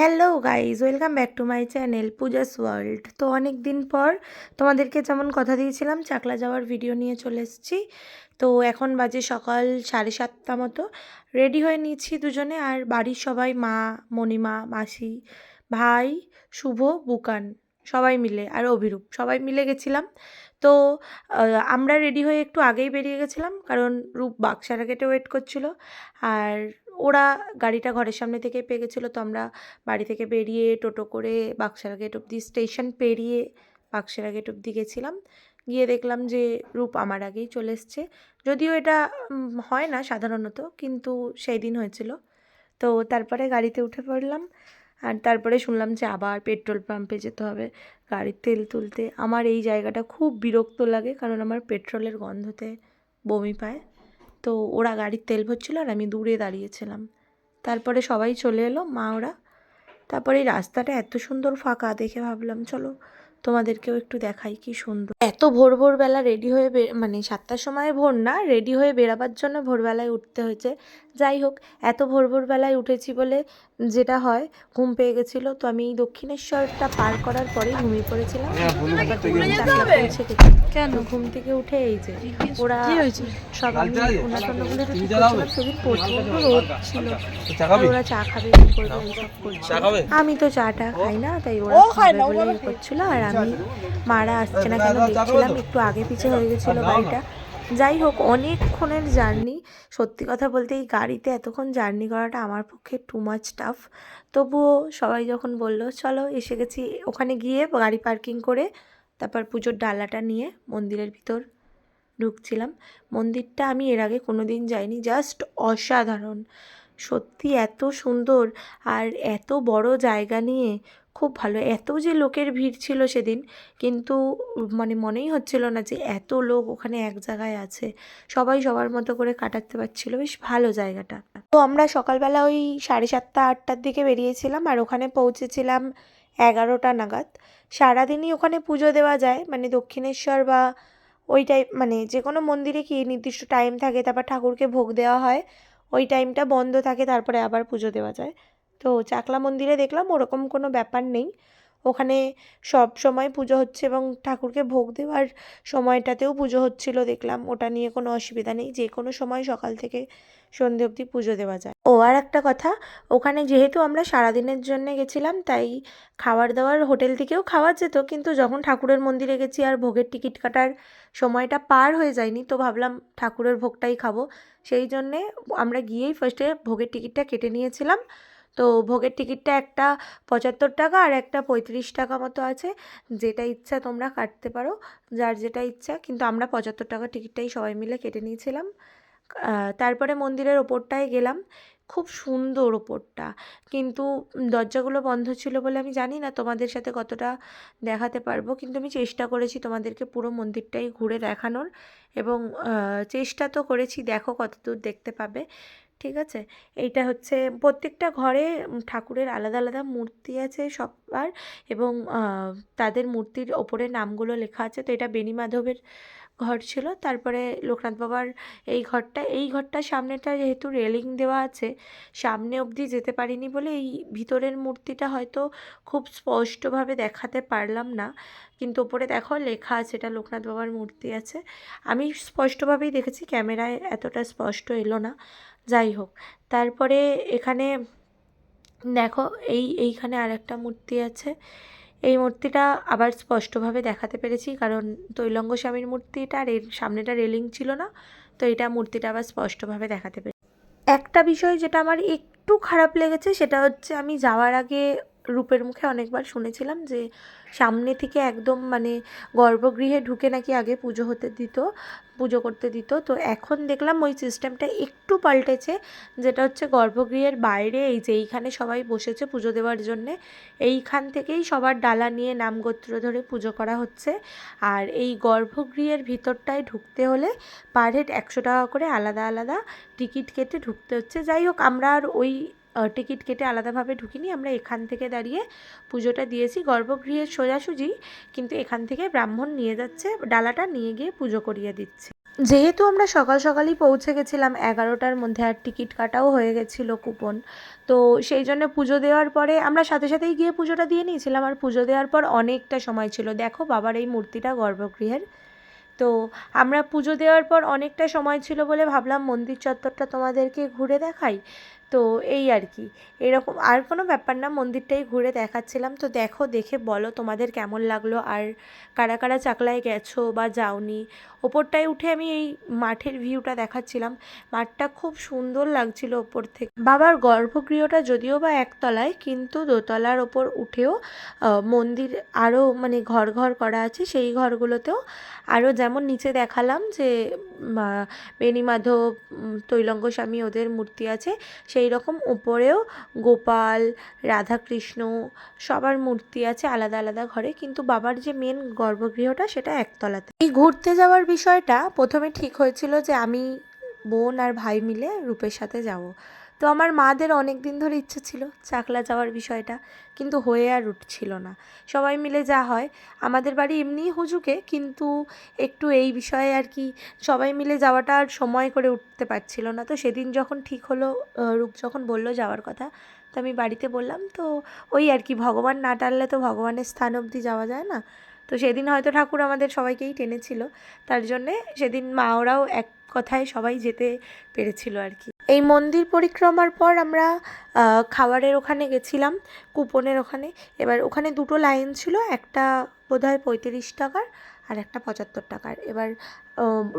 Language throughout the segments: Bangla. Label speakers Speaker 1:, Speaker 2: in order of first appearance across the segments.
Speaker 1: Hello guys welcome back to my channel Puja's world. তো অনেক দিন পর তোমাদেরকে যেমন কথা দিয়েছিলাম, চাকলা যাওয়ার ভিডিও নিয়ে চলে এসেছি। তো এখন বাজে সকাল সাড়ে সাতটা মতো। রেডি হয়ে নিয়েছি দুজনে আর বাড়ির সবাই, মা, মণিমা, মাসি, ভাই, শুভ, বুকান, সবাই মিলে আর অভিরূপ, সবাই মিলে গেছিলাম। তো আমরা রেডি হয়ে একটু আগেই বেরিয়ে গেছিলাম কারণ রূপ বাক্সারা গেটে ওয়েট করছিল। আর ওরা গাড়িটা ঘরের সামনে থেকে পেয়ে গেছিল। তো আমরা বাড়ি থেকে বেরিয়ে টোটো করে বাক্সারা গেট অব্দি স্টেশন পেরিয়ে বাক্সারা গেট অব্দি গেছিলাম। গিয়ে দেখলাম যে রূপ আমার আগেই চলে এসছে। যদিও এটা হয় না সাধারণত, কিন্তু সেই দিন হয়েছিল। তো তারপরে গাড়িতে উঠে পড়লাম আর তারপরে শুনলাম যে আবার পেট্রোল পাম্পে যেতে হবে গাড়ির তেল তুলতে। আমার এই জায়গাটা খুব বিরক্ত লাগে কারণ আমার পেট্রোলের গন্ধতে বমি পায়। তো ওরা গাড়ির তেল ভরছিল আর আমি দূরে দাঁড়িয়েছিলাম। তারপরে সবাই চলে এলো, মা, ওরা। তারপরে এই রাস্তাটা এত সুন্দর ফাঁকা দেখে ভাবলাম, চলো তোমাদেরকেও একটু দেখাই কি সুন্দর। এত ভোর ভোরবেলা রেডি হয়ে মানে সাতটার সময় ভোর না, রেডি হয়ে বেরাবার জন্য ভোরবেলায় উঠতে হয়েছে। যাই হোক এত ভোর ভোরবেলায় উঠেছি বলে যেটা হয় ঘুম পেয়ে গেছিল। তো আমি এই দক্ষিণেশ্বরটা পার করার পরেই ঘুমিয়ে পড়েছিলাম। গেছি। কেন? ঘুম থেকে উঠে এই যে ওরা সব আমি সেদিন প্রচণ্ড রোদ ছিল। ওরা চা খাবে করবে আমি তো চাটা খাই না তাই ওরা খাবে বলে ইয়ে করছিল। আর আমি মারা আসছে না কেন দেখছিলাম একটু আগে পিছে হয়ে গেছিল গাড়িটা যাই হোক, অনেকক্ষণের জার্নি। সত্যি কথা বলতে এই গাড়িতে এতক্ষণ জার্নি করাটা আমার পক্ষে টু মাচ টাফ তবুও সবাই যখন বলল, চলো, এসে গেছি ওখানে গিয়ে গাড়ি পার্কিং করে, তারপর পুজোর ডালাটা নিয়ে মন্দিরের ভিতর ঢুকছিলাম। মন্দিরটা আমি এর আগে কোনো দিন যাইনি জাস্ট অসাধারণ। সত্যি এত সুন্দর আর এত বড় জায়গা নিয়ে খুব ভালো। এত যে লোকের ভিড় ছিল সেদিন, কিন্তু মানে মনেই হচ্ছিল না যে এত লোক ওখানে এক জায়গায় আছে। সবাই সবার মতো করে কাটাতে পারছিল। বেশ ভালো জায়গাটা। তো আমরা সকালবেলা ওই সাড়ে সাতটা, আটটার দিকে বেরিয়েছিলাম আর ওখানে পৌঁছেছিলাম এগারোটা নাগাদ। সারাদিনই ওখানে পুজো দেওয়া যায় মানে দক্ষিণেশ্বর বা ওই টাইপ মানে যে কোনো মন্দিরে কি নির্দিষ্ট টাইম থাকে, তারপর ঠাকুরকে ভোগ দেওয়া হয়, ওই টাইমটা বন্ধ থাকে, তারপরে আবার পুজো দেওয়া যায়। তো চাকলা মন্দিরে দেখলাম ওরকম কোনো ব্যাপার নেই। ওখানে সব সময় পুজো হচ্ছে এবং ঠাকুরকে ভোগ দেওয়ার সময়টাতেও পুজো হচ্ছিল দেখলাম। ওটা নিয়ে কোনো অসুবিধা নেই। যে কোনো সময় সকাল থেকে সন্ধে অবধি পুজো দেওয়া যায়। ও, আর একটা কথা, ওখানে যেহেতু আমরা সারাদিনের জন্য গেছিলাম, তাই খাবার দাবার হোটেল থেকেও খাওয়া যেত, কিন্তু যখন ঠাকুরের মন্দিরে গেছি আর ভোগের টিকিট কাটার সময়টা পার হয়ে যায়নি, তো ভাবলাম ঠাকুরের ভোগটাই খাব। সেই জন্যে আমরা গিয়েই ফার্স্টে ভোগের টিকিটটা কেটে নিয়েছিলাম। তো ভোগের টিকিটটা একটা পঁচাত্তর টাকা আর একটা পঁয়ত্রিশ টাকা মতো আছে। যেটা ইচ্ছা তোমরা কাটতে পারো, যার যেটা ইচ্ছা। কিন্তু আমরা পঁচাত্তর টাকা টিকিটটাই সবাই মিলে কেটে নিয়েছিলাম। তারপরে মন্দিরের ওপরটায় গেলাম। খুব সুন্দর ওপরটা। কিন্তু দরজাগুলো বন্ধ ছিল বলে আমি জানি না তোমাদের সাথে কতটা দেখাতে পারব। কিন্তু আমি চেষ্টা করেছি তোমাদেরকে পুরো মন্দিরটাই ঘুরে দেখানোর। এবং চেষ্টা তো করেছি। দেখো কতদূর দেখতে পাবে। ঠিক আছে? এইটা হচ্ছে প্রত্যেকটা ঘরে ঠাকুরের আলাদা আলাদা মূর্তি আছে সবার এবং তাদের মূর্তির ওপরে নামগুলো লেখা আছে। তো এটা বেণী মাধবের ঘর ছিল। তারপরে লোকনাথ বাবার এই ঘরটা, এই ঘরটার সামনেটা যেহেতু রেলিং দেওয়া আছে, সামনে অবধি যেতে পারিনি বলে এই ভিতরের মূর্তিটা হয়তো খুব স্পষ্টভাবে দেখাতে পারলাম না। কিন্তু ওপরে দেখো লেখা আছে এটা লোকনাথ বাবার মূর্তি আছে। আমি স্পষ্টভাবেই দেখেছি, ক্যামেরায় এতটা স্পষ্ট এলো না। যাই হোক। তারপরে এখানে দেখো, এই, এইখানে আরেকটা মূর্তি আছে। এই মূর্তিটা আবার স্পষ্টভাবে দেখাতে পেরেছি, কারণ তৈলঙ্গ স্বামীর মূর্তিটা আর এর সামনেটা রেলিং ছিল না, তো এটা মূর্তিটা আবার স্পষ্টভাবে দেখাতে পেরেছি। একটা বিষয় যেটা আমার একটু খারাপ লেগেছে, সেটা হচ্ছে আমি যাওয়ার আগে রূপের মুখে অনেকবার শুনেছিলাম যে সামনে থেকে একদম মানে গর্ভগৃহে ঢুকে নাকি আগে পুজো হতে দিত, পুজো করতে দিত। তো এখন দেখলাম ওই সিস্টেমটা একটু পাল্টেছে, যেটা হচ্ছে গর্ভগৃহের বাইরে এই যে এইখানে সবাই বসেছে পুজো দেওয়ার জন্যে, এইখান থেকেই সবার ডালা নিয়ে নামগোত্র ধরে পুজো করা হচ্ছে। আর এই গর্ভগৃহের ভিতরটায় ঢুকতে হলে পার হেড একশো টাকা করে আলাদা আলাদা টিকিট কেটে ঢুকতে হচ্ছে। যাই হোক, আমরা আর ওই টিকিট কেটে আলাদাভাবে ঢুকিনি। আমরা এখান থেকে দাঁড়িয়ে পুজোটা দিয়েছি। গর্ভগৃহের সোজাসুজি কিন্তু এখান থেকে ব্রাহ্মণ নিয়ে যাচ্ছে, ডালাটা নিয়ে গিয়ে পুজো করিয়ে দিচ্ছে। যেহেতু আমরা সকাল সকালই পৌঁছে গেছিলাম, এগারোটার মধ্যে আর টিকিট কাটাও হয়ে গেছিল কুপন। তো সেই জন্য পুজো দেওয়ার পরে আমরা সাথে সাথেই গিয়ে পুজোটা দিয়ে নিয়েছিলাম। আর পুজো দেওয়ার পর অনেকটা সময় ছিল। দেখো বাবার এই মূর্তিটা গর্ভগৃহের। তো আমরা পুজো দেওয়ার পর অনেকটা সময় ছিল বলে ভাবলাম মন্দির চত্বরটা তোমাদেরকে ঘুরে দেখাই। তো এই আর কি। এরকম আর কোনো ব্যাপার না, মন্দিরটাই ঘুরে দেখাচ্ছিলাম। তো দেখো, দেখে বলো তোমাদের কেমন লাগল। আর কারা কারা চাকলায় গেছো বা যাওনি? ওপরটায় উঠে আমি এই মাঠের ভিউটা দেখাচ্ছিলাম। মাঠটা খুব সুন্দর লাগছিল ওপর থেকে। বাবার গর্ভগৃহটা যদিও বা একতলায়, কিন্তু দোতলার ওপর উঠেও মন্দির আরও মানে ঘর ঘর করা আছে। সেই ঘরগুলোতেও আরও যেমন নিচে দেখালাম যে বেণীমাধব তৈলঙ্গ স্বামী ওদের মূর্তি আছে। সেই রকম উপরেও গোপাল, রাধাকৃষ্ণ সবার মূর্তি আছে আলাদা আলাদা ঘরে। কিন্তু বাবার যে মেন গর্ভগৃহটা সেটা একতলাতে। এই ঘুরতে যাওয়ার বিষয়টা প্রথমে ঠিক হয়েছিল যে আমি বোন আর ভাই মিলে রূপের সাথে যাব। তো আমার মাদের অনেক দিন ধরে ইচ্ছে ছিল চাকলা যাওয়ার বিষয়টা, কিন্তু হয়ে আর উঠছিল না। সবাই মিলে যা হয়, আমাদের বাড়ি এমনিই হুজুকে, কিন্তু একটু এই বিষয়ে আর কি সবাই মিলে যাওয়াটা আর সময় করে উঠতে পারছিল না। তো সেদিন যখন ঠিক হলো রূপ যখন বলল যাওয়ার কথা, তো আমি বাড়িতে বললাম, তো ওই আর কি ভগবান না টানলে তো ভগবানের স্থান অবধি যাওয়া যায় না? তো সেদিন হয়তো ঠাকুর আমাদের সবাইকেই টেনেছিল। তার জন্যে সেদিন মা ওরাও এক কথায় সবাই যেতে পেরেছিল আর কি। এই মন্দির পরিক্রমার পর আমরা খাবারের ওখানে গেছিলাম, কুপনের ওখানে। এবার ওখানে দুটো লাইন ছিল, একটা বোধহয় পঁয়ত্রিশ টাকার আর একটা পঁচাত্তর টাকার। এবার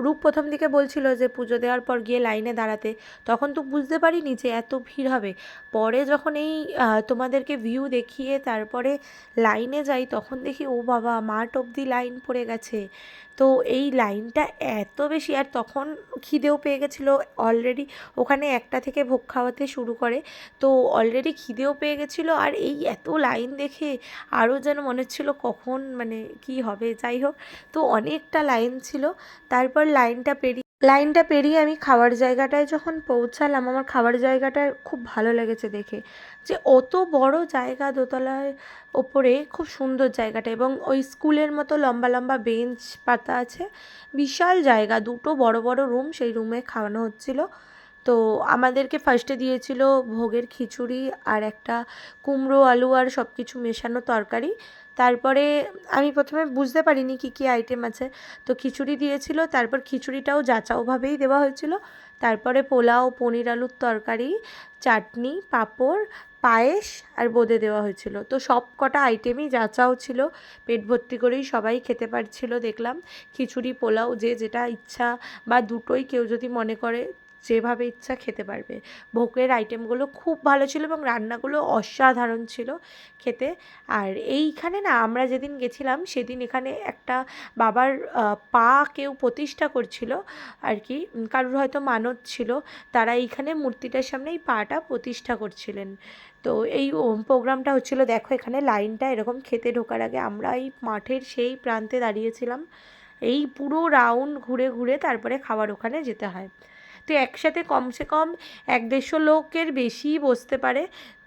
Speaker 1: রূপ প্রথম দিকে বলছিল যে পুজো দেওয়ার পর গিয়ে লাইনে দাঁড়াতে। তখন তো বুঝতে পারিনি যে এত ভিড় হবে। পরে যখন এই তোমাদেরকে ভিউ দেখিয়ে তারপরে লাইনে যাই, তখন দেখি, ও বাবা, মাঠ অবধি লাইন পড়ে গেছে। তো এই লাইনটা এত বেশি, আর তখন খিদেও পেয়ে গেছিল। অলরেডি ওখানে একটা থেকে ভোগ খাওয়াতে শুরু করে। তো অলরেডি খিদেও পেয়ে গেছিল, আর এই এত লাইন দেখে আরও যেন মনে হচ্ছিল কখন মানে কি হবে। যাই হোক, তো অনেকটা লাইন ছিল। তারপর লাইনটা পেরিয়ে লাইনটা পেরিয়ে আমি খাবার জায়গাটায় যখন পৌঁছালাম, আমার খাবার জায়গাটা খুব ভালো লেগেছে দেখে। যে অত বড় জায়গা দোতলার ওপরে খুব সুন্দর জায়গাটা এবং ওই স্কুলের মতো লম্বা লম্বা বেঞ্চ পাতা আছে, বিশাল জায়গা। দুটো বড় বড় রুম সেই রুমে খাওয়ানো হচ্ছিল। তো আমাদেরকে ফার্স্টে দিয়েছিল ভোগের খিচুড়ি আর একটা কুমড়ো, আলু আর সব কিছু মেশানো তরকারি। তারপরে আমি প্রথমে বুঝতে পারিনি কী কী আইটেম আছে। তো খিচুড়ি দিয়েছিল, তারপর খিচুড়িটাও যাচাওভাবেই দেওয়া হয়েছিল। তারপরে পোলাও, পনির আলুর তরকারি, চাটনি, পাঁপড়, পায়েস আর বোঁদে দেওয়া হয়েছিল। তো সব কটা আইটেমই যাচাও ছিল, পেট ভর্তি করেই সবাই খেতে পারছিল, দেখলাম। খিচুড়ি, পোলাও, যে যেটা ইচ্ছা বা দুটোই কেউ যদি মনে করে যেভাবে ইচ্ছা খেতে পারবে। ভোগের আইটেমগুলো খুব ভালো ছিল এবং রান্নাগুলো অসাধারণ ছিল খেতে। আর এইখানে না, আমরা যেদিন গেছিলাম, সেদিন এখানে একটা বাবার পা কেউ প্রতিষ্ঠা করছিল আর কি। কারোর হয়তো মানত ছিল। তারা এইখানে মূর্তিটার সামনে এই পাটা প্রতিষ্ঠা করছিলেন। তো এই প্রোগ্রামটা হচ্ছিল, দেখো এখানে লাইনটা এরকম খেতে ঢোকার আগে আমরা এই মাঠের সেই প্রান্তে দাঁড়িয়েছিলাম। এই পুরো রাউন্ড ঘুরে ঘুরে তারপরে খাবার ওখানে যেতে হয়। তো একসাথে কমসে কম এক দেড়শো লোকের বেশি বসতে পারে।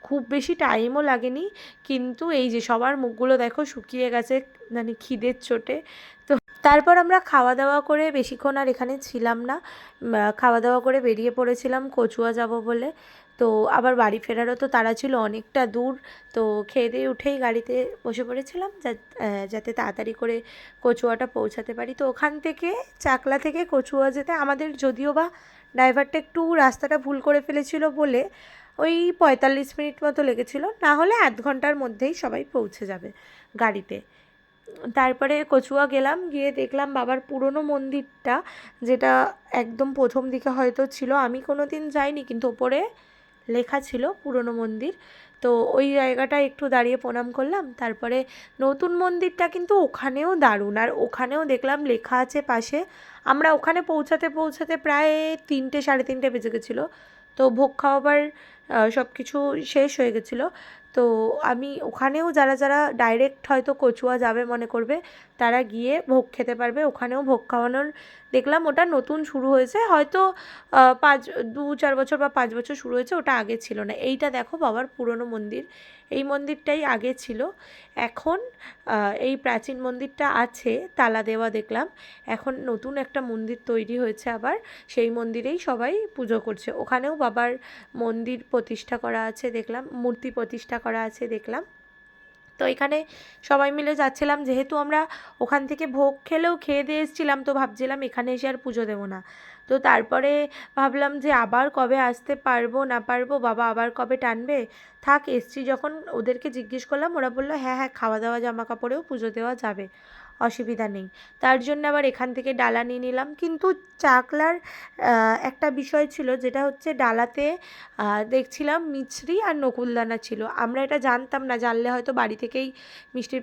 Speaker 1: খুব বেশি টাইমও লাগেনি। কিন্তু এই যে সবার মুখগুলো দেখো শুকিয়ে গেছে মানে খিদের চোটে তো তারপর আমরা খাওয়া দাওয়া করে বেশিক্ষণ আর এখানে ছিলাম না। খাওয়া দাওয়া করে বেরিয়ে পড়েছিলাম, কচুয়া যাব বলে। তো আবার বাড়ি ফেরারও তো তারা ছিল অনেকটা দূর। তো খেয়ে দিয়ে উঠেই গাড়িতে বসে পড়েছিলাম যাতে তাড়াতাড়ি করে কচুয়াটা পৌঁছাতে পারি। তো ওখান থেকে, চাকলা থেকে কচুয়া যেতে আমাদের যদিও বা ড্রাইভারটা একটু রাস্তাটা ভুল করে ফেলেছিল বলে ওই পঁয়তাল্লিশ মিনিট মতো লেগেছিল। না হলে আধ ঘণ্টার মধ্যেই সবাই পৌঁছে যাবে গাড়িতে। তারপরে কচুয়া গেলাম, গিয়ে দেখলাম বাবার পুরনো মন্দিরটা যেটা একদম প্রথম দিকে হয়তো ছিল। আমি কোনো দিন যাইনি, কিন্তু ওপরে লেখা ছিল পুরনো মন্দির। তো ওই জায়গাটা একটু দাঁড়িয়ে প্রণাম করলাম। তারপরে নতুন মন্দিরটা কিন্তু ওখানেও দারুণ। আর ওখানেও দেখলাম লেখা আছে পাশে। আমরা ওখানে পৌঁছাতে পৌঁছাতে প্রায় তিনটে, সাড়ে তিনটে বেজে গেছিল। তো ভোগ খাওয়াবার সব কিছু শেষ হয়ে গেছিল। তো আমি ওখানেও যারা যারা ডাইরেক্ট হয়তো কচুয়া যাবে মনে করবে তারা গিয়ে ভোগ খেতে পারবে, ওখানেও ভোগ খাওয়ানোর দেখলাম ওটা নতুন শুরু হয়েছে, হয়তো পাঁচ, দু, চার বছর বা পাঁচ বছর শুরু হয়েছে, ওটা আগে ছিল না। এইটা দেখো বাবার পুরনো মন্দির, এই মন্দিরটাই আগে ছিল। এখন এই প্রাচীন মন্দিরটা আছে, তালা দেওয়া দেখলাম, এখন নতুন একটা মন্দির তৈরি হয়েছে আবার, সেই মন্দিরেই সবাই পুজো করছে। ওখানেও বাবার মন্দির প্রতিষ্ঠা করা আছে দেখলাম, মূর্তি প্রতিষ্ঠা করা আছে দেখলাম। তো এখানে সবাই মিলে যাচ্ছিলাম। যেহেতু আমরা ওখান থেকে ভোগ খেলেও খেয়ে দিয়ে এসেছিলাম, তো ভাবছিলাম এখানে এসে আর পুজো দেবো না। তো তারপরে ভাবলাম যে আবার কবে আসতে পারব না পারব, বাবা আবার কবে টানবে? থাক, এসছি। যখন ওদেরকে জিজ্ঞেস করলাম, ওরা বলল হ্যাঁ হ্যাঁ খাওয়া দাওয়া, জামা কাপড়েও পুজো দেওয়া যাবে। অসুবিধা নেই। তার জন্য আবার এখান থেকে ডালা নিয়ে নিলাম। কিন্তু চাকলার একটা বিষয় ছিল যেটা হচ্ছে ডালাতে দেখছিলাম মিছরি আর নকুলদানা ছিল। আমরা এটা জানতাম না, জানলে হয়তো বাড়ি থেকেই মিষ্টি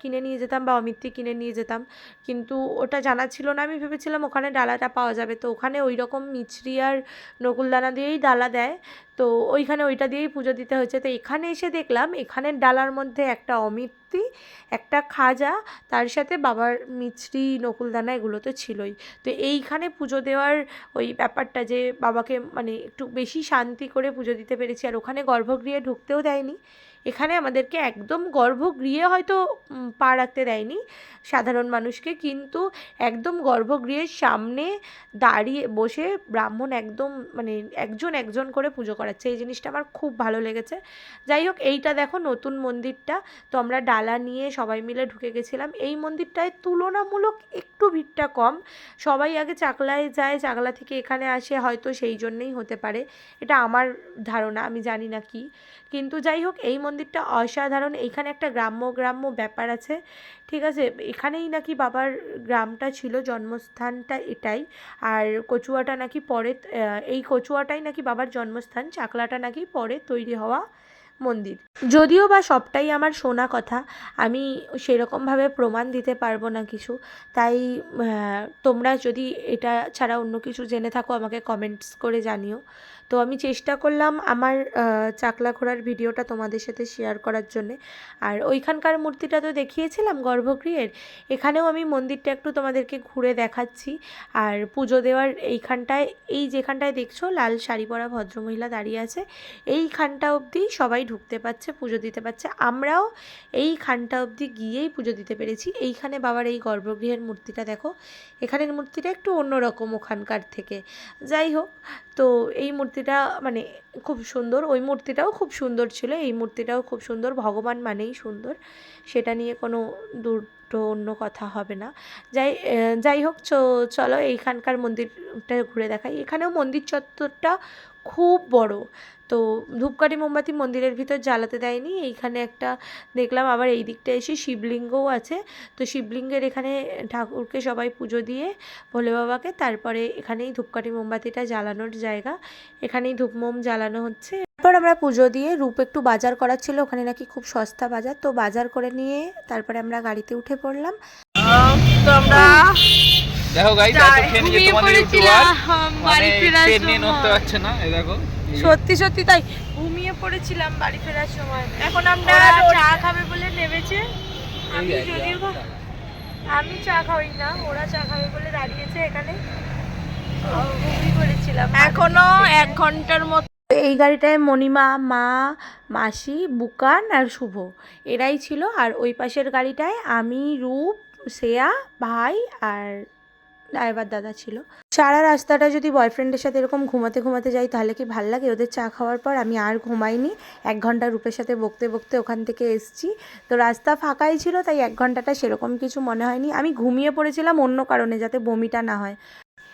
Speaker 1: কিনে নিয়ে যেতাম বা অমিত্তি কিনে নিয়ে যেতাম। কিন্তু ওটা জানা ছিল না। আমি ভেবেছিলাম ওখানে ডালাটা পাওয়া যাবে। তো ওখানে ওই রকম মিছরি আর নকুলদানা দিয়েই ডালা দেয়। তো ওইখানে ওইটা দিয়েই পুজো দিতে হয়েছে। তো এখানে এসে দেখলাম, এখানের ডালার মধ্যে একটা অমিত্তি একটা খাজা, তার সাথে বাবার মিছরি, নকুলদানা এগুলো তো ছিলই। তো এইখানে পুজো দেওয়ার ওই ব্যাপারটা যে বাবাকে মানে একটু বেশি শান্তি করে পুজো দিতে পেরেছি, আর ওখানে গর্ভগৃহে ঢুকতেও দেয়নি। এখানে আমাদেরকে একদম গর্ভগৃহে হয়তো পা রাখতে দেয়নি সাধারণ মানুষকে, কিন্তু একদম গর্ভগৃহের সামনে দাঁড়িয়ে বসে ব্রাহ্মণ একদম মানে একজন একজন করে পুজো করাচ্ছে। এই জিনিসটা আমার খুব ভালো লেগেছে। যাই হোক, এইটা দেখো নতুন মন্দিরটা। তো আমরা ডালা নিয়ে সবাই মিলে ঢুকে গেছিলাম। এই মন্দিরটায় তুলনামূলক একটু ভিড়টা কম। সবাই আগে চাকলায় যায়, চাকলা থেকে এখানে আসে, হয়তো সেই জন্যেই হতে পারে। এটা আমার ধারণা, আমি জানি না কি। কিন্তু যাই হোক, এই মন্দিরটা অসাধারণ। এখানে একটা গ্রাম্য গ্রাম্য ব্যাপার আছে। ঠিক আছে? এখানেই নাকি বাবার গ্রামটা ছিল, জন্মস্থানটা এটাই। আর কচুয়াটা নাকি পরে এই কচুয়াটাই নাকি বাবার জন্মস্থান, চাকলাটা নাকি পরে তৈরি হওয়া মন্দির। যদিও বা সবটাই আমার শোনা কথা, আমি সেরকমভাবে প্রমাণ দিতে পারব না কিছু। তাই তোমরা যদি এটা ছাড়া অন্য কিছু জেনে থাকো, আমাকে কমেন্টস করে জানিও। তো আমি চেষ্টা করলাম আমার চাকলা ঘোরার ভিডিওটা তোমাদের সাথে শেয়ার করার জন্যে। আর ওইখানকার মূর্তিটা তো দেখিয়েছিলাম গর্ভগৃহের। এখানেও আমি মন্দিরটা একটু তোমাদেরকে ঘুরে দেখাচ্ছি। আর পুজো দেওয়ার এইখানটায়, এই যেখানটায় দেখছ, লাল শাড়ি পরা ভদ্রমহিলা দাঁড়িয়ে আছে, এইখানটা অবধি সবাই ঢুকতে পারছে পুজো দিতে পারছে। আমরাও এই খানটা অবধি গিয়েই পুজো দিতে পেরেছি। এইখানে বাবার এই গর্ভগৃহের মূর্তিটা দেখো, এখানের মূর্তিটা একটু অন্যরকম ওখানকার থেকে। যাই হোক, তো এই মূর্তিটা মানে খুব সুন্দর, ওই মূর্তিটাও খুব সুন্দর ছিল, এই মূর্তিটাও খুব সুন্দর, ভগবান মানেই সুন্দর। সেটা নিয়ে কোনো দুটো অন্য কথা হবে না। যাই যাই হোক চলো এইখানকার মন্দিরটা ঘুরে দেখাই। এখানেও মন্দির চত্বরটা খুব বড়। তো ধূপকাঠি মোমবাতি মন্দিরের ভিতর জ্বালাতে দেয়নি। এইখানে একটা দেখলাম আবার এই দিকটা এসে শিবলিঙ্গও আছে। তো শিবলিঙ্গের এখানে ঠাকুরকে সবাই পুজো দিয়ে ভোলে বাবাকে তারপরে এখানেই ধূপকাঠি মোমবাতিটা জ্বালানোর জায়গা। এখানেই ধূপ মোম জ্বালানো হচ্ছে। তারপর আমরা পুজো দিয়ে রূপ একটু বাজার করার ছিল। ওখানে নাকি খুব সস্তা বাজার। তো বাজার করে নিয়ে তারপরে আমরা গাড়িতে উঠে পড়লাম।
Speaker 2: তো আমরা
Speaker 3: দেখো গাইস এত খেয়ে নিয়ে তোমাদের ইউটিউবার
Speaker 2: বাড়ি
Speaker 3: মানে নিয়ে নড়তে পারছে না এই দেখো।
Speaker 2: সত্যি সত্যি তাই। ঘুমিয়ে পড়েছিলাম বাড়ি ফেরার সময়। এখন আমরা চা খাবে বলে নেমেছে। আমি যদিও আমি চা খাই না ওরা চা খাবে বলে দাঁড়িয়েছে এখানে। ঘুমিয়ে পড়েছিলাম এখনও এক ঘণ্টার মতো
Speaker 1: এই গাড়িটায় মণিমা মা মাসি বুকান আর শুভ। এরাই ছিল আর ওই পাশের গাড়িটায় আমি রূপ শ্রেয়া ভাই আর ড্রাইভার দাদা ছিল। সারা রাস্তাটা যদি বয়ফ্রেন্ডের সাথে এরকম ঘুমাতে ঘুমাতে যাই, তাহলে কি ভালো লাগে? ওদের চা খাওয়ার পর আমি আর ঘুমাইনি। এক ঘণ্টা রূপের সাথে বকতে বকতে ওখান থেকে এসছি। তো রাস্তা ফাঁকাই ছিল, তাই এক ঘন্টাটা সেরকম কিছু মনে হয়নি। আমি ঘুমিয়ে পড়েছিলাম অন্য কারণে, যাতে বমিটা না হয়।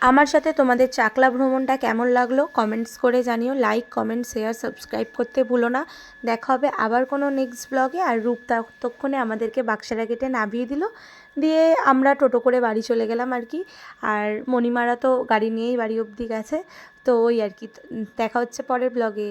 Speaker 1: আমার সাথে তোমাদের চাকলা ভ্রমণটা কেমন লাগল কমেন্টস করে জানিও। লাইক কমেন্ট শেয়ার সাবস্ক্রাইব করতে ভুলো না। দেখা হবে আবার কোনো নেক্সট ব্লগে আর রূপ ততক্ষণে আমাদেরকে বাক্সারা গেটে নামিয়ে দিল। দিয়ে আমরা টোটো করে বাড়ি চলে গেলাম আর কি। আর মণিমারা তো গাড়ি নিয়েই বাড়ি অবধি গেছে। তো ওই আর কি। দেখা হচ্ছে পরের ব্লগে